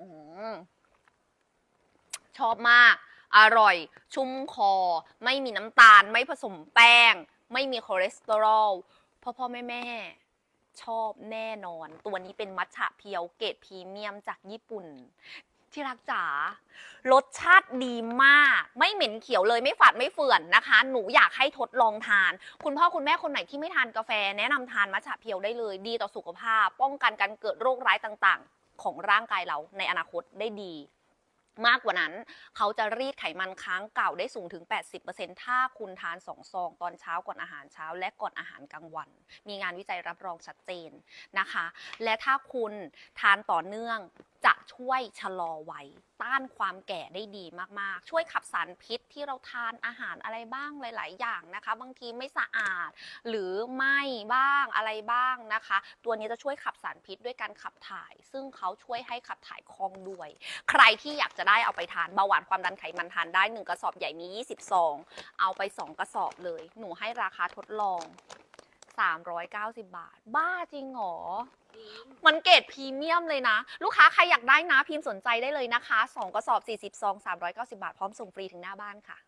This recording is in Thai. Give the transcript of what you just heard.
อืมชอบมาก อร่อย ชุ่มคอ ไม่มีน้ำตาล ไม่ผสมแป้ง ไม่มีคอเลสเตอรอล พ่อพ่อแม่แม่ชอบแน่นอน ตัวนี้เป็นมัทฉะเพียวเกรดพรีเมียมจากญี่ปุ่น ที่รักจ๋ารสชาติดีมาก ไม่เหม็นเขียวเลยไม่ฝาดไม่เฟื่อนนะคะ หนูอยากให้ทดลองทาน คุณพ่อคุณแม่คนไหนที่ไม่ทานกาแฟ แนะนำทานมัทฉะเพียวได้เลย ดีต่อสุขภาพ ป้องกันการเกิดโรคร้ายต่างๆ ของร่างกายเราในอนาคตได้ดี มากกว่านั้น เขาจะรีดไขมันค้างเก่าได้สูงถึง 80%ถ้าคุณทาน 2 ซอง ตอนเช้าก่อนอาหารเช้า และก่อนอาหารกลางวัน มีงานวิจัยรับรองชัดเจนนะคะ และถ้าคุณทานต่อเนื่อง จะช่วยชะลอวัยต้านความแก่ได้ดีมากๆ ช่วยขับสารพิษที่เราทานอาหารอะไรบ้างหลาย ๆ อย่างนะคะ บางทีไม่สะอาด หรือไหม้บ้างอะไรบ้างนะคะ ตัวนี้จะช่วยขับสารพิษด้วยการขับถ่าย ซึ่งเขาช่วยให้ขับถ่ายคล่องด้วย ใครที่อยากจะได้เอาไปทานเบาหวานความดันไขมันทานได้ 1 กระสอบใหญ่มี20ซองเอาไป 2 กระสอบเลย หนูให้ราคาทดลอง 390 บาท บ้าจริงเหรอ มันเกรดพรีเมียมเลยนะ ลูกค้าใครอยากได้นะพิมพ์สนใจได้เลยนะคะ 2 กระสอบ 40 ซอง 390 บาท พร้อมส่งฟรีถึงหน้าบ้านค่ะ